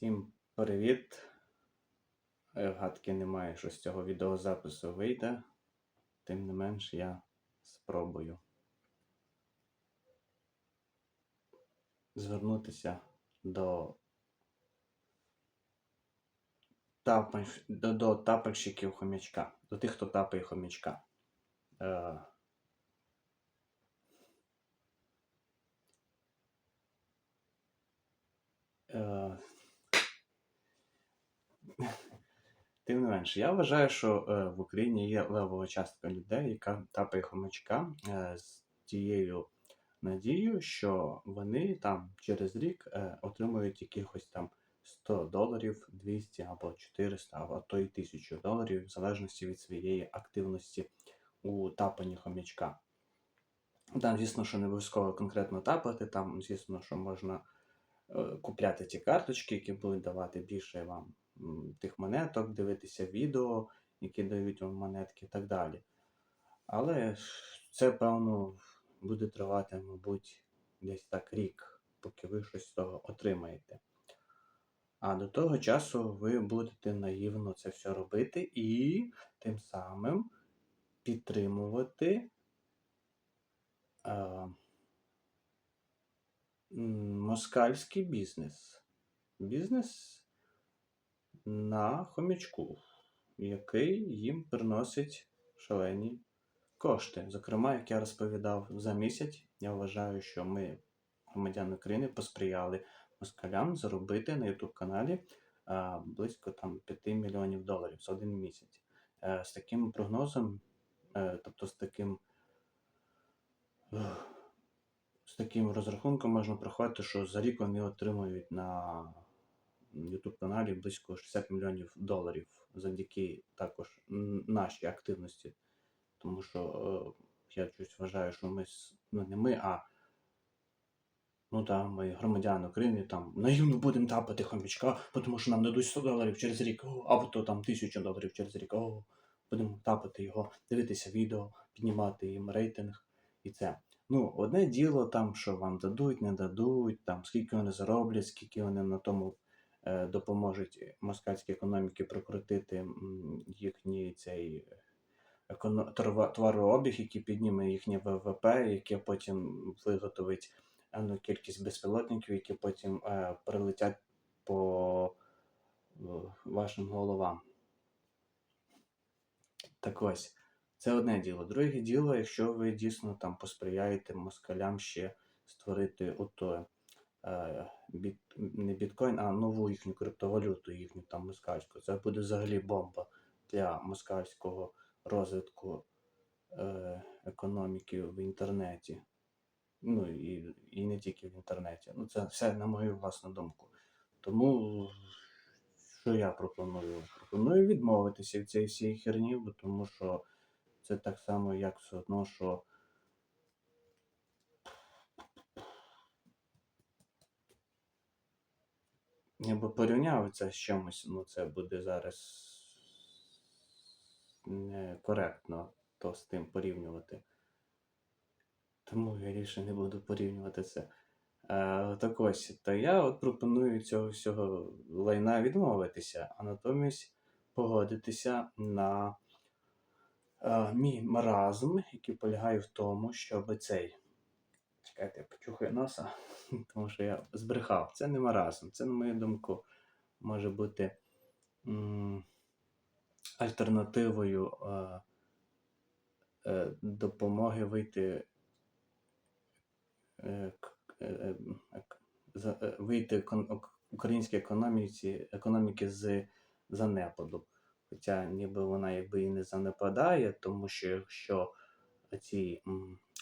Всім привіт! Е, Гадки немає, що з цього відеозапису вийде. Тим не менш, я спробую звернутися до, тапанш... до, до тапальщиків хомячка, до тих, хто тапає хомячка. Е, е, Тим не менше, я вважаю, що е, в Україні є левова частка людей, яка тапає хомячка е, з тією надією, що вони там через рік е, отримують якихось там 100 доларів, 200 або 400, або то й 1000 доларів, в залежності від своєї активності у тапанні хомячка. Там, звісно, що не обов'язково конкретно тапати, там, звісно, що можна купляти ті карточки, які будуть давати більше вам тих монеток, дивитися відео, які дають вам монетки і так далі. Але це, певно, буде тривати, мабуть, десь так рік, поки ви щось з того отримаєте. А до того часу ви будете наївно це все робити і тим самим підтримувати е, москальський бізнес. Бізнес на хомячку, який їм приносить шалені кошти. Зокрема, як я розповідав за місяць, я вважаю, що ми, громадяни України, посприяли москалям заробити на YouTube каналі близько там 5 мільйонів доларів за один місяць. Е, З таким прогнозом, е, тобто з таким. З таким розрахунком можна проходити, що за рік вони отримують на YouTube каналі близько 60 мільйонів доларів завдяки також нашій активності. Тому що е, я щось вважаю, що ми ну не ми, а ну там ми громадяни України там наївно будемо тапати хомячка, тому що нам дадуть 100 доларів через рік, або то там 1000 доларів через рік. О, будемо тапати його, дивитися відео, піднімати їм рейтинг і це. Ну, одне діло там, що вам дадуть, не дадуть, там скільки вони зароблять, скільки вони на тому допоможуть москальській економіці прокрутити їхній цей товарообіг, який підніме їхнє ВВП, яке потім виготовить певну кількість безпілотників, які потім е, прилетять по е, вашим головам. Так ось, це одне діло. Друге діло, якщо ви дійсно там посприяєте москалям ще створити ото, е, біт, не біткоін, а нову їхню криптовалюту, їхню там москальську. Це буде взагалі бомба для москальського розвитку е, економіки в інтернеті. Ну і, і не тільки в інтернеті. Ну, це все на мою власну думку. Тому що я пропоную? Пропоную відмовитися від цієї всієї херні, тому що це так само, як все одно, що. Я би порівняв це з чимось, ну це буде зараз некоректно то з тим порівнювати. Тому я більше не буду порівнювати це. Е, так ось, то я от пропоную цього всього лайна відмовитися, а натомість погодитися на е, мій маразм, який полягає в тому, щоб цей. Чекайте, я почухаю носа, тому що я збрехав. Це не маразм, це, на мою думку, може бути м, альтернативою е, е, допомоги вийти е, е, е, е, вийти українській економіці, економіки з занепаду. Хоча ніби вона якби і не занепадає, тому що якщо ці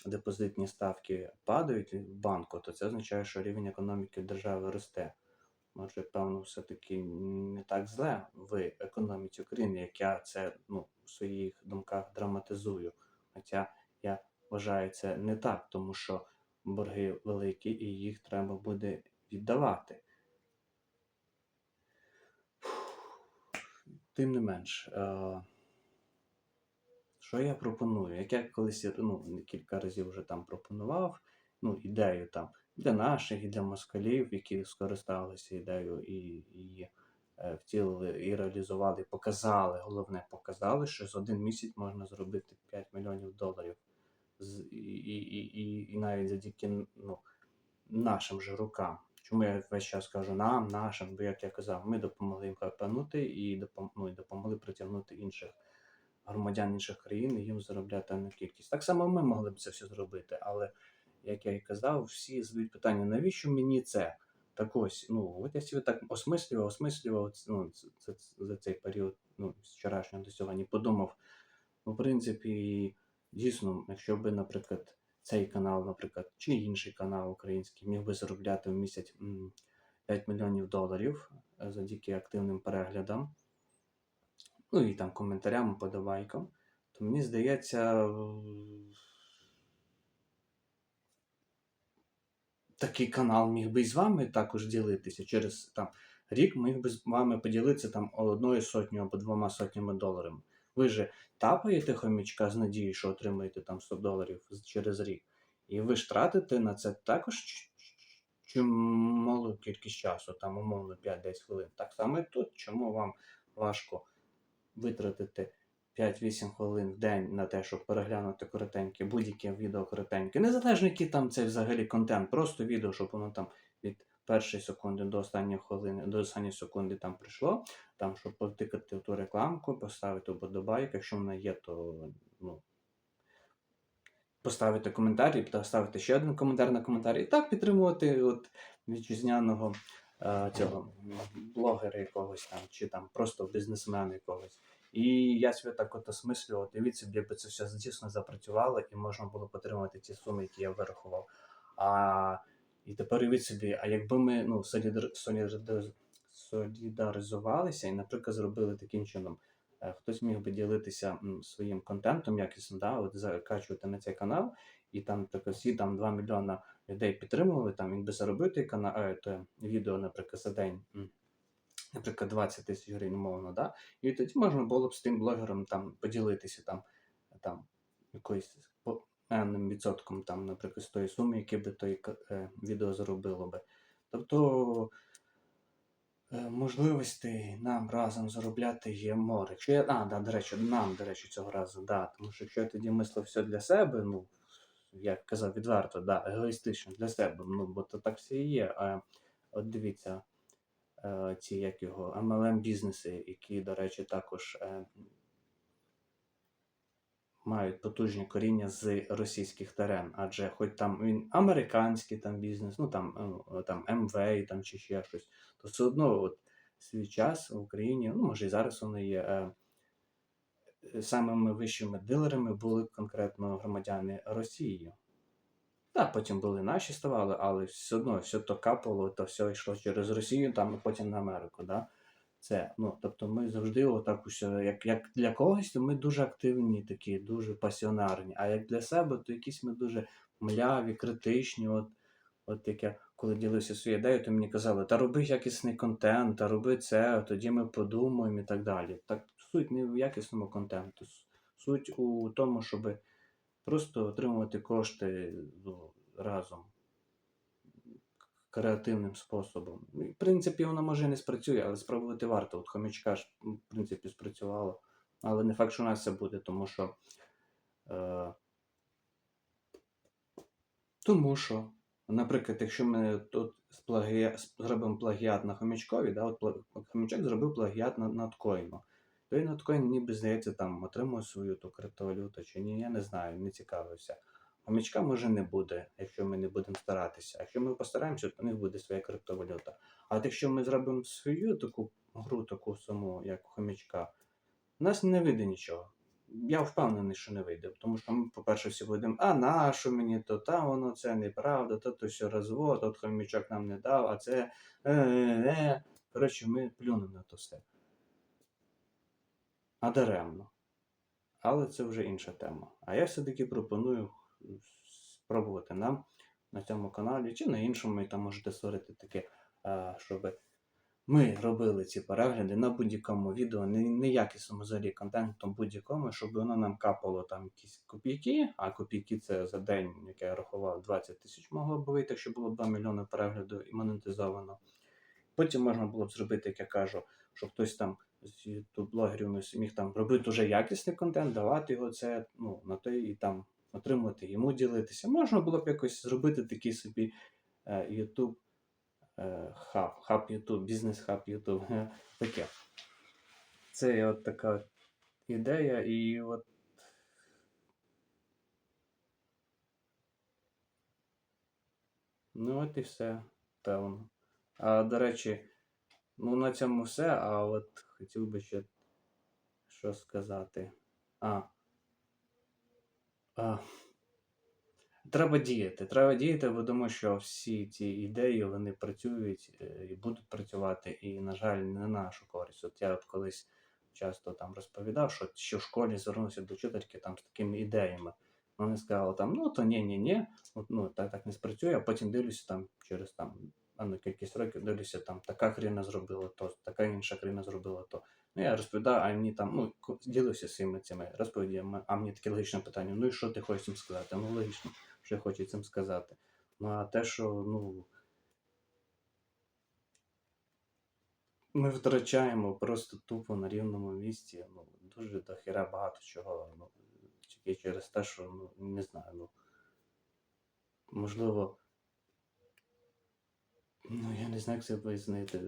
депозитні ставки падають в банку, то це означає, що рівень економіки держави росте. Може, певно, все-таки не так зле в економіці України, як я це ну, в своїх думках драматизую. Хоча я вважаю це не так, тому що борги великі і їх треба буде віддавати. Тим не менш, е, що я пропоную? Як я колись ну, кілька разів вже там пропонував, ну, ідею там для наших, і для москалів, які скористалися ідеєю і, і е, втілили, і реалізували, і показали, головне, показали, що за один місяць можна зробити 5 мільйонів доларів. З, і, і, і, і, навіть завдяки ну, нашим же рукам. Чому я весь час кажу нам, нашим, бо як я казав, ми допомогли їм хапанути і, допом, ну, і допомогли притягнути інших громадян інших країн і їм заробляти на кількість. Так само ми могли б це все зробити, але як я і казав, всі задають питання, навіщо мені це? Так ось, ну от я собі так осмислював, осмислював ну, це, за цей період, ну, з вчорашнього до сьогодні, подумав, ну, в принципі, дійсно, якщо би, наприклад, цей канал, наприклад, чи інший канал український міг би заробляти в місяць 5 мільйонів доларів е, завдяки активним переглядам, ну і там коментарям, подобайкам, то мені здається, такий канал міг би і з вами також ділитися. Через там рік міг би з вами поділитися там одною сотнею або двома сотнями доларів. Ви же тапаєте хомячка з надією, що отримаєте там 100 доларів через рік. І ви ж тратите на це також чималу кількість часу, там умовно 5-10 хвилин. Так само і тут, чому вам важко витратити 5-8 хвилин в день на те, щоб переглянути коротеньке, будь-яке відео коротеньке. Незалежно, який там це взагалі контент, просто відео, щоб воно там від першої секунди до останньої хвилини, до останньої секунди там прийшло, там, щоб потикати ту рекламку, поставити вподобайку, якщо вона є, то ну, поставити коментар і поставити ще один коментар на коментар. І так підтримувати от вітчизняного цього блогера якогось там, чи там просто бізнесмена якогось. І я себе так от осмислював, дивіться, якби це все дійсно запрацювало і можна було потримати ті суми, які я вирахував. А, і тепер уявіть собі, а якби ми ну, солідар, солідар, солідаризувалися і, наприклад, зробили таким чином, е, хтось міг би ділитися своїм контентом якісним, да, от закачувати на цей канал, і там наприклад, всі там 2 мільйона людей підтримували, там він би заробив той канал, е, те відео, наприклад, за день. Наприклад, 20 тисяч гривень, умовно, да? і тоді можна було б з тим блогером там поділитися там, там якоюсь відсотком, там, наприклад, з тої суми, яке би той е, відео заробило би. Тобто е, можливостей нам разом заробляти є море. Якщо я, а, да, до речі, нам, до речі, цього разу, да, тому що якщо я тоді мислив все для себе, ну, як казав відверто, да, егоїстично для себе, ну, бо то так все і є. А, от дивіться, е, ці як його MLM бізнеси, які, до речі, також е, мають потужні коріння з російських терен, адже хоч там він американський там бізнес, ну там, е, там МВ там чи ще щось, то все одно от, свій час в Україні, ну може і зараз вони є. Е, Самими вищими дилерами були конкретно громадяни Росії. Так, потім були наші ставали, але все одно все то капало, то все йшло через Росію, там і потім на Америку. Да? Це, ну, тобто ми завжди отак усе, як, як для когось, то ми дуже активні такі, дуже пасіонарні. А як для себе, то якісь ми дуже мляві, критичні. От, от як я коли ділився своєю ідеєю, то мені казали, та роби якісний контент, та роби це, тоді ми подумаємо і так далі. Так суть не в якісному контенту, суть у тому, щоб просто отримувати кошти ну, разом креативним способом. Ну, В принципі, воно може не спрацює, але спробувати варто. От хомячка ж, в принципі, спрацювало. Але не факт, що у нас це буде, тому що. Е, тому що, наприклад, якщо ми тут плагі... зробимо плагіат на хомячкові, да, от хомячок зробив плагіат на надкоїну. Той надкоін ніби здається там отримує свою ту криптовалюту чи ні, я не знаю, не цікавився. Хомячка може не буде, якщо ми не будемо старатися. Якщо ми постараємося, то в них буде своя криптовалюта. А от якщо ми зробимо свою таку гру, таку саму, як у хомячка, у нас не вийде нічого. Я впевнений, що не вийде. Тому що ми, по-перше, всі будемо, а на що мені то та воно це неправда, то то все розвод, от хомячок нам не дав, а це. е-е-е». Коротше, ми плюнемо на то все. А даремно. Але це вже інша тема. А я все-таки пропоную спробувати нам на цьому каналі чи на іншому, і там можете створити таке, щоб ми робили ці перегляди на будь-якому відео, не, неякісному взагалі контенту будь-якому, щоб воно нам капало там якісь копійки, а копійки це за день, як я рахував, 20 тисяч могло б вийти, якщо було 2 мільйони перегляду і монетизовано. Потім можна було б зробити, як я кажу, що хтось там з ютуб-блогерів міг там робити вже якісний контент, давати його це ну, на той і там отримувати, йому ділитися. Можна було б якось зробити такий собі е, YouTube е, хаб, хаб YouTube, бізнес-хаб YouTube. е, Таке. Це от така ідея, і от. Ну, от і все, певно. А, до речі, ну на цьому все. А от хотів би ще що сказати. А. а. Треба діяти. Треба діяти, бо тому що всі ці ідеї вони працюють е, і будуть працювати, і, на жаль, не на нашу користь. От я от колись часто там розповідав, що ще в школі звернувся до вчительки там з такими ідеями. Вони сказали там, ну то ні, ні, ні, ну так, так не спрацює, а потім дивлюся там через там певну кількість років, дивлюся, там така хріна зробила то, така інша хріна зробила то. Ну я розповідаю, а мені там, ну, ділюся своїми цими розповідями, а мені таке логічне питання: ну і що ти хочеш цим сказати? Ну логічно, що я хочу цим сказати. Ну а те, що ну. Ми втрачаємо просто тупо на рівному місці. Ну, дуже дохіра багато чого. Ну, тільки через те, що ну, не знаю, ну. Можливо. Ну, я не знаю, як це пояснити.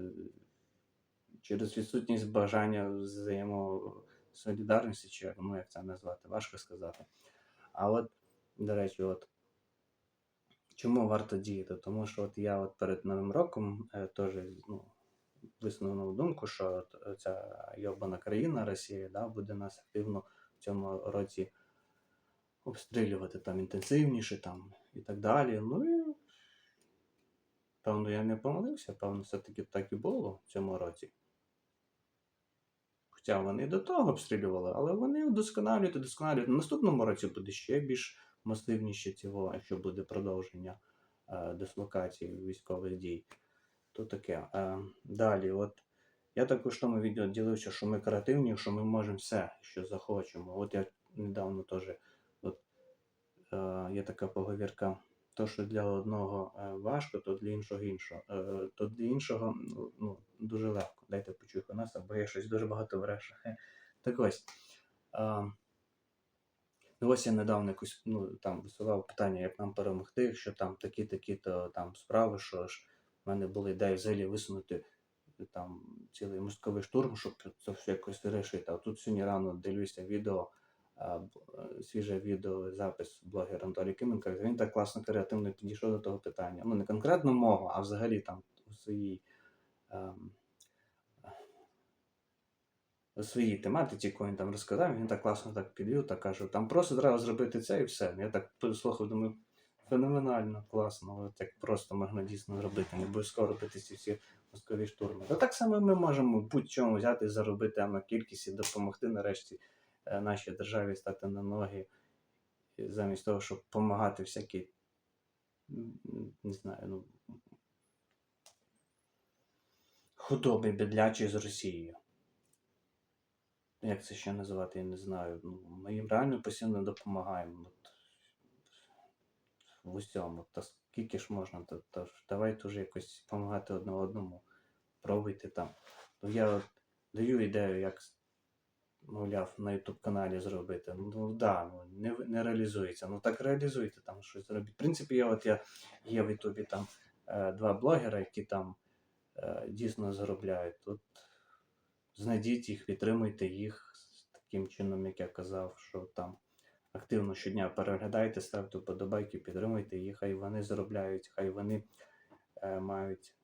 Через відсутність бажання взаємосолідарності, чи ну, як це назвати, важко сказати. А от, до речі, от чому варто діяти? Тому що от я от перед Новим роком е, теж ну, висунув думку, що от ця йобана країна Росія да, буде нас активно в цьому році обстрілювати там інтенсивніше там, і так далі. Ну і певно, я не помилився, певно, все-таки так і було в цьому році. Хоча вони до того обстрілювали, але вони удосконалюють, удосконалюють. На наступному році буде ще більш масивніше цього, якщо буде продовження е, дислокації військових дій. То таке. Е, далі, от я також тому відео ділився, що ми креативні, що ми можемо все, що захочемо. От я недавно теж от, е, є така поговірка. То, що для одного е, важко, то для іншого іншого. Е, то для іншого ну, ну, дуже легко. Дайте почую нас, або я щось дуже багато брешу. Хе. Так ось. Е, ну, ось я недавно якусь ну, там висував питання, як нам перемогти, якщо там такі-такі-то там справи, що ж в мене була ідея взагалі висунути там цілий мозковий штурм, щоб це все якось вирішити. А тут сьогодні рано дивлюся відео, е, свіже відео, запис блогера Анатолій Кименка. Він так класно креативно підійшов до того питання. Ну, не конкретно мого, а взагалі там у своїй. ем, у своїй тематиці, яку він там розказав, він так класно так підвів, так каже, там просто треба зробити це і все. Я так послухав, думаю, феноменально, класно, от як просто можна дійсно зробити, не обов'язково робити ці всі мозкові штурми. Та так само ми можемо будь-чому взяти, заробити на кількість і допомогти нарешті е, нашій державі стати на ноги, замість того, щоб допомагати всякі, не знаю, ну, худоби бедлячі з Росією. Як це ще називати, я не знаю. Ну, ми їм реально постійно допомагаємо. От, в усьому. Та скільки ж можна, то, то давайте вже якось допомагати одне одному. Пробуйте там. Ну, я от даю ідею, як, мовляв, на YouTube каналі зробити. Ну да, ну, не, не реалізується. Ну так реалізуйте там щось зробіть. В принципі, я от я є в Ютубі там е, два блогера, які там е, дійсно заробляють. Тут знайдіть їх, підтримуйте їх таким чином, як я казав, що там активно щодня переглядайте, ставте вподобайки, підтримуйте їх, хай вони заробляють, хай вони е, мають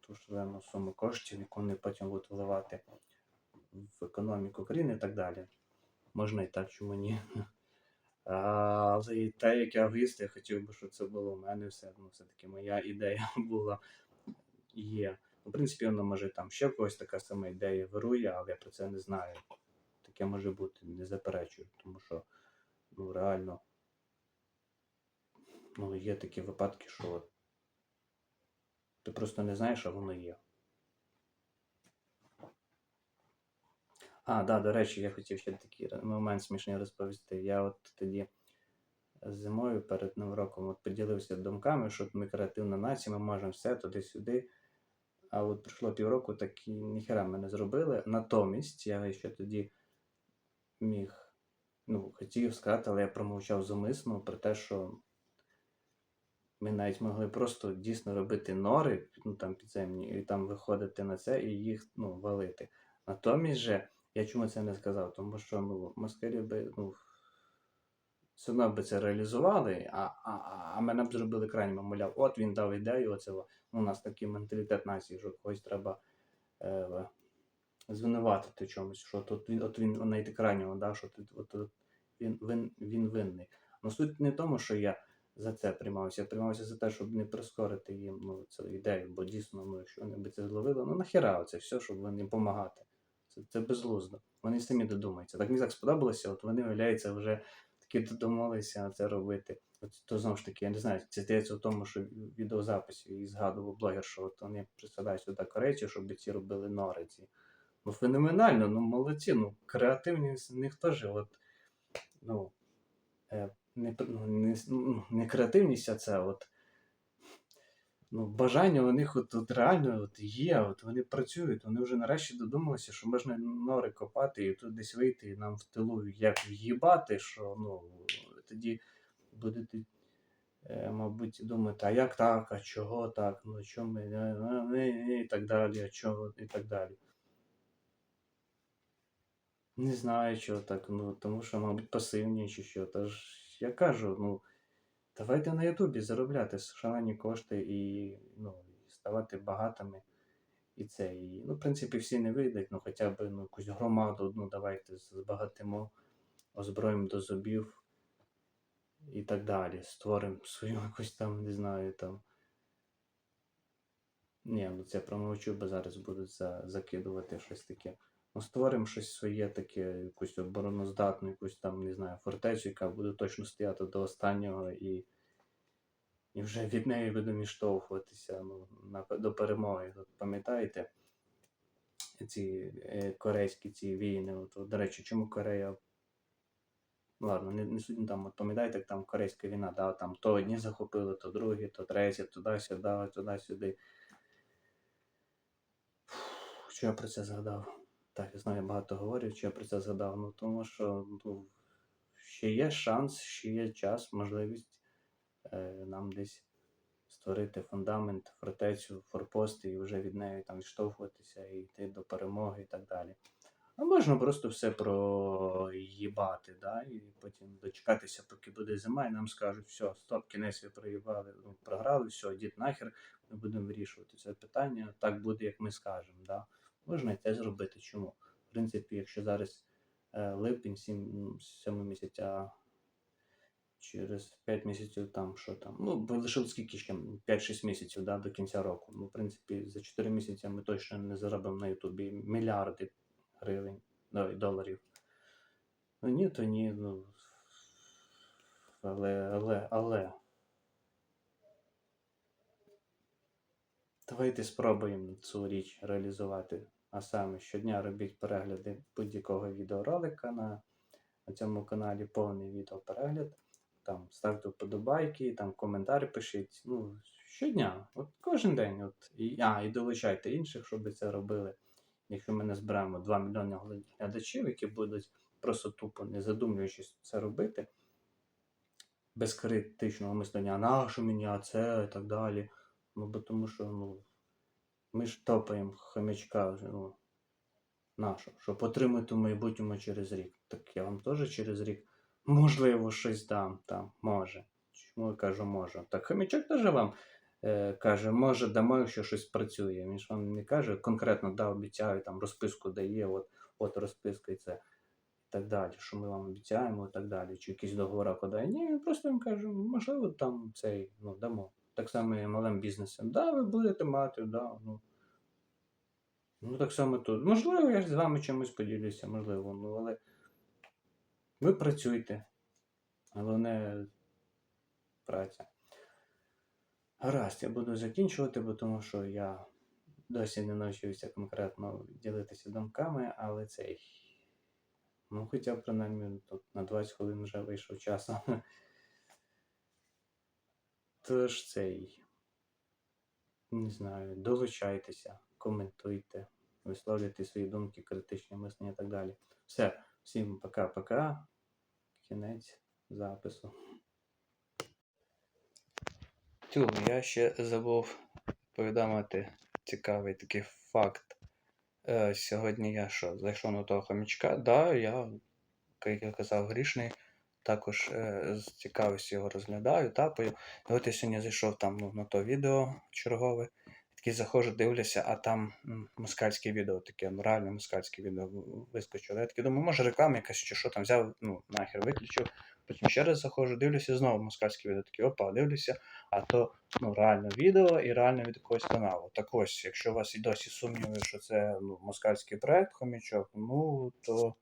ту шалену суму коштів, яку вони потім будуть вливати в економіку країни і так далі. Можна і так, чому ні. Але і те, як я виїзд, я хотів би, щоб це було у мене все. Ну, все-таки моя ідея була є. Ну, В принципі, воно може там ще когось така сама ідея вирує, але я про це не знаю. Таке може бути, не заперечую, тому що ну, реально ну, є такі випадки, що ти просто не знаєш, а воно є. А, да, до речі, я хотів ще такий момент смішний розповісти. Я от тоді зимою перед Новим роком от поділився думками, що ми креативна нація, ми можемо все туди-сюди. А от пройшло півроку, так і ніхера ми не зробили. Натомість я ще тоді міг, ну, хотів сказати, але я промовчав зумисно про те, що ми навіть могли просто дійсно робити нори, ну там підземні, і там виходити на це і їх ну, валити. Натомість же, я чому це не сказав? Тому що ну, москалі би ну, все одно би це реалізували, а, а, а- мене б зробили крайньо, мовляв, от він дав ідею, оце у нас такий менталітет нації, що когось треба е, звинуватити чомусь, що тут він, от він знайти крайнього, да, що тут от, от, він, він, він винний. Ну суть не в тому, що я за це приймався. Я приймався за те, щоб не прискорити їм ну, цю ідею, бо дійсно, ну, якщо вони б це зловили, ну нахіра це все, щоб вони допомагати. Це, це безглуздо. Вони самі додумаються. Так мені так сподобалося, от вони, виявляється, вже таки додумалися це робити. От то знову ж таки, я не знаю, це здається в тому, що в відеозаписі і згадував блогер, що от вони присадають сюди корейців, щоб ці робили нори ці. Ну, феноменально, ну молодці, ну креативні з них теж, от, ну, е, не, ну, не, ну, не креативність, а це от. Ну, бажання у них от, от реально от є, от вони працюють, вони вже нарешті додумалися, що можна нори копати і тут десь вийти і нам в тилу як в'їбати, що ну, тоді будете, е, мабуть, думати, а як так, а чого так, ну чому ми, е, е, і так далі, а чого і так далі. Не знаю, чого так, ну тому що, мабуть, пасивні чи що. Тож я кажу, ну давайте на Ютубі заробляти шалені кошти і ну, ставати багатими. І це. І, ну, в принципі, всі не вийдуть, ну хоча б ну, якусь громаду одну давайте збагатимо, озброїмо до зубів і так далі. Створимо свою якусь там, не знаю, там. Ні, ну це промовчу, бо зараз будуть за, закидувати щось таке. Ну, створимо щось своє таке, якусь обороноздатну, якусь там, не знаю, фортецю, яка буде точно стояти до останнього і, і вже від неї будемо відштовхуватися ну, на, до перемоги. От, пам'ятаєте ці е, корейські ці війни? От, от, до речі, чому Корея. Ладно, не, не суть там, от пам'ятаєте, як там Корейська війна, да, там то одні захопили, то другі, то треті, туди-сюди, туди-сюди. Що я про це згадав? Так, я знаю, я багато говорю, що я про це згадав. Ну тому що ну, ще є шанс, ще є час, можливість е, нам десь створити фундамент, фортецю, форпости і вже від неї там відштовхуватися і йти до перемоги і так далі. А можна просто все проїбати, да? і потім дочекатися, поки буде зима, і нам скажуть, все, стоп, кінець ви проїбали, ну, програли, все, йдіть нахер, ми будемо вирішувати це питання. Так буде, як ми скажемо. Да? Можна і це зробити. Чому? В принципі, якщо зараз е, липень, 7, 7 місяця, через 5 місяців там, що там, ну, лишилось скільки ще 5-6 місяців да, до кінця року. Ну, в принципі, за 4 місяці ми точно не заробимо на Ютубі мільярди гривень, ну, доларів. Ну ні, то ні, ну. Але, але, але. Давайте спробуємо цю річ реалізувати. А саме щодня робіть перегляди будь-якого відеоролика на, цьому каналі, повний відеоперегляд. Там ставте вподобайки, там коментарі пишіть. Ну, щодня, от кожен день. От, і, а, і долучайте інших, щоб це робили. Якщо ми не зберемо 2 мільйони глядачів, які будуть просто тупо не задумуючись це робити, без критичного мислення, на що мені, а це і так далі. Ну, бо тому що ну, ми ж топаємо хомячка ну, нашого, щоб отримати в майбутньому через рік. Так я вам теж через рік, можливо, щось дам там, може. Чому я кажу може? Так хомячок теж вам е, каже, може, дамо, якщо щось працює. Він ж вам не каже, конкретно да, обіцяю, там розписку дає, от, от розписка і це. І так далі, що ми вам обіцяємо і так далі, чи якісь договори подає. Ні, просто їм каже, можливо, там цей, ну, дамо. Так само і малим бізнесом. Да, ви будете мати, да, ну. Ну, так само тут. Можливо, я ж з вами чимось поділюся, можливо, ну, але ви працюйте. Головне праця. Гаразд, я буду закінчувати, бо тому що я досі не навчився конкретно ділитися думками, але цей. Ну, хоча б принаймні тут на 20 хвилин вже вийшов часу. Тож цей. Не знаю, долучайтеся, коментуйте, висловлюйте свої думки, критичні мислення і так далі. Все, всім пока-пока. Кінець запису. Тю, я ще забув повідомити цікавий такий факт. Е, сьогодні я що, зайшов на того хомячка? Да, я, як я казав, грішний. Також е, з цікавістю його розглядаю, тапаю. І от я сьогодні зайшов там ну, на то відео чергове. Такий заходжу, дивлюся, а там москальське відео, таке ну, реальне москальське відео вискочило. Я такий думаю, може реклама якась чи що там взяв, ну, нахер виключив. Потім ще раз заходжу, дивлюся, знову москальське відео. Такий, опа, дивлюся, а то ну, реально відео і реально від якогось каналу. Так ось, якщо у вас і досі сумніви, що це ну, москальський проект хомячок, ну то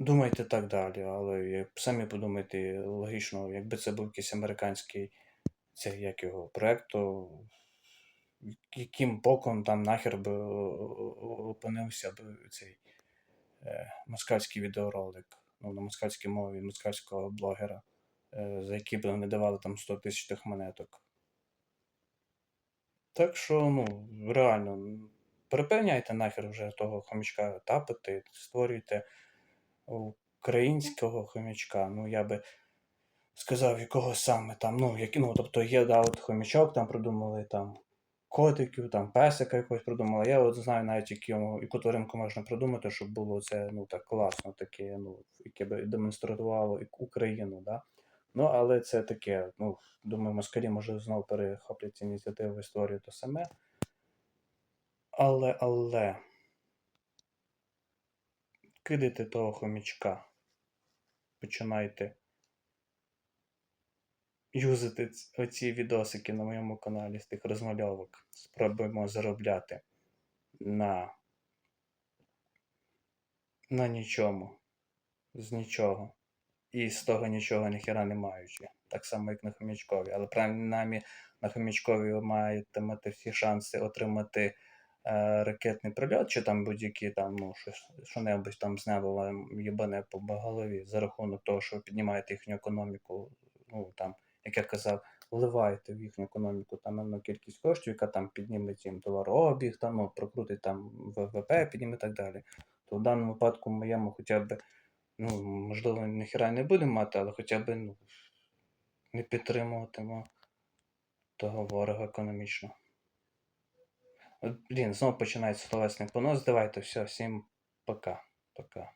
думайте так далі, але самі подумайте логічно, якби це був якийсь американський цей як його проект, то яким боком там нахер би о- о- опинився б цей е, москальський відеоролик, ну, на москальській мові москальського блогера, е, за який б вони давали там 100 тисяч тих монеток. Так що, ну, реально, припиняйте нахер вже того хомячка тапити, створюйте українського хомячка. Ну, я би сказав, якого саме там, ну, які, ну, тобто є, да, от хомячок, там придумали там котиків, там песика якогось придумали. Я от знаю навіть яку, яку тваринку можна придумати, щоб було це ну так класно, таке, ну, яке би демонструвало Україну, да. Ну, але це таке, ну, думаю, москалі може знову перехоплять ініціативу і створюють те саме. Але, але. Кидайте того хомячка. Починайте юзати оці відосики на моєму каналі з тих розмальовок. Спробуємо заробляти на, на нічому. З нічого. І з того нічого ніхіра не маючи. Так само, як на хомячкові. Але принаймні на хомячкові ви маєте мати всі шанси отримати ракетний прильот, чи там будь-які там, ну, що-небудь там з неба вам їбане по голові за рахунок того, що ви піднімаєте їхню економіку, ну там, як я казав, вливаєте в їхню економіку там певну кількість коштів, яка там підніме їм товарообіг, там, ну, прокрутить там ВВП, підніме і так далі. То в даному випадку моєму хоча б, ну, можливо, ніхіра не будемо мати, але хоча б ну, не підтримуватимо того ворога економічно. Блін, знову починається словесний понос. Давайте все, всім пока. Пока.